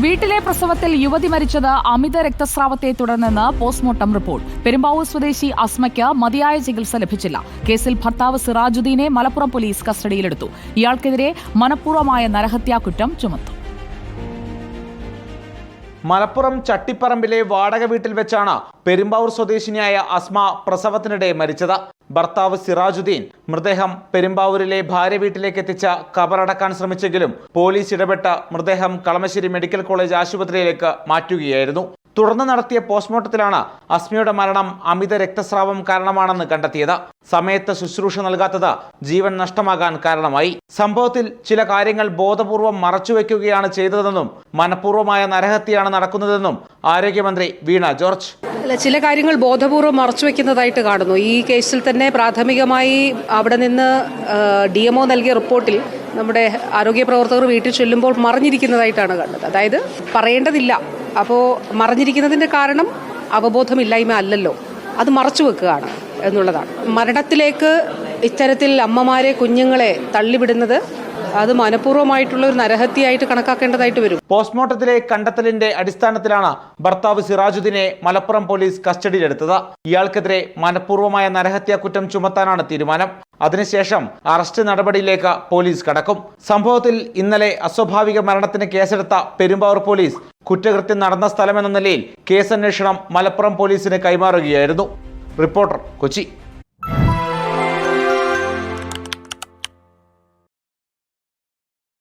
വീട്ടിലെ പ്രസവത്തിൽ യുവതി മരിച്ചത് അമിത രക്തസ്രാവത്തെ തുടർന്നെന്ന് പോസ്റ്റ്മോർട്ടം റിപ്പോർട്ട്. പെരുമ്പാവൂർ സ്വദേശി അസ്മയ്ക്ക് മതിയായ ചികിത്സ ലഭിച്ചില്ല. കേസിൽ ഭർത്താവ് സിറാജുദ്ദീനെ മലപ്പുറം പോലീസ് കസ്റ്റഡിയിലെടുത്തു. ഇയാൾക്കെതിരെ മനഃപൂർവമായ നരഹത്യാ കുറ്റം ചുമത്തും. മലപ്പുറം ചട്ടിപ്പറമ്പിലെ വാടക വീട്ടിൽ വെച്ചാണ് പെരുമ്പാവൂർ സ്വദേശിനിയായ അസ്മ പ്രസവത്തിനിടെ മരിച്ചത്. ഭർത്താവ് സിറാജുദ്ദീൻ മൃതദേഹം പെരുമ്പാവൂരിലെ ഭാര്യ വീട്ടിലേക്ക് എത്തിച്ച കബറടക്കാൻ ശ്രമിച്ചെങ്കിലും പോലീസ് ഇടപെട്ട് മൃതദേഹം കളമശ്ശേരി മെഡിക്കൽ കോളേജ് ആശുപത്രിയിലേക്ക് മാറ്റുകയായിരുന്നു. തുടർന്ന് നടത്തിയ പോസ്റ്റ്മോർട്ടത്തിലാണ് അസ്മിയുടെ മരണം അമിത രക്തസ്രാവം കാരണമാണെന്ന് കണ്ടെത്തിയത്. സമയത്ത് ശുശ്രൂഷ നൽകാത്തത് ജീവൻ നഷ്ടമാകാൻ കാരണമായി. സംഭവത്തിൽ ചില കാര്യങ്ങൾ ബോധപൂർവം മറച്ചുവെക്കുകയാണ് ചെയ്തതെന്നും മനഃപൂർവമായ നരഹത്യയാണ് നടക്കുന്നതെന്നും ആരോഗ്യമന്ത്രി വീണ ജോർജ്. അല്ല ചില കാര്യങ്ങൾ ബോധപൂർവം മറച്ചുവെക്കുന്നതായിട്ട് കാണുന്നു. ഈ കേസിൽ തന്നെ പ്രാഥമികമായി അവിടെ നിന്ന് ഡി എംഒ നൽകിയ റിപ്പോർട്ടിൽ നമ്മുടെ ആരോഗ്യ പ്രവർത്തകർ വീട്ടിൽ ചെല്ലുമ്പോൾ മറിഞ്ഞിരിക്കുന്നതായിട്ടാണ് കണ്ടത്. അതായത് പറയേണ്ടതില്ല. അപ്പോൾ മറഞ്ഞിരിക്കുന്നതിന്റെ കാരണം അവബോധമില്ലായ്മ അല്ലല്ലോ. അത് മറച്ചു വെക്കുകയാണ് എന്നുള്ളതാണ്. മരണത്തിലേക്ക് ഇത്തരത്തിൽ അമ്മമാരെ കുഞ്ഞുങ്ങളെ തള്ളിവിടുന്നത് അത് മനഃപൂർവമായിട്ടുള്ള ഒരു നരഹത്യയായിട്ട് കണക്കാക്കേണ്ടതായിട്ട് വരും. പോസ്റ്റ്മോർട്ടത്തിലെ കണ്ടെത്തലിന്റെ അടിസ്ഥാനത്തിലാണ് ഭർത്താവ് സിറാജുദ്ദീനെ മലപ്പുറം പോലീസ് കസ്റ്റഡിയിലെടുത്തത്. ഇയാൾക്കെതിരെ മനഃപൂർവമായ നരഹത്യാ കുറ്റം ചുമത്താനാണ് തീരുമാനം. അതിനുശേഷം അറസ്റ്റ് നടപടിയിലേക്ക് പോലീസ് കടക്കും. സംഭവത്തിൽ ഇന്നലെ അസ്വാഭാവിക മരണത്തിന് കേസെടുത്ത പെരുമ്പാവൂർ പോലീസ് കുറ്റകൃത്യം നടന്ന സ്ഥലമെന്ന നിലയിൽ കേസന്വേഷണം മലപ്പുറം പോലീസിന് കൈമാറുകയായിരുന്നു. റിപ്പോർട്ടർ കൊച്ചി.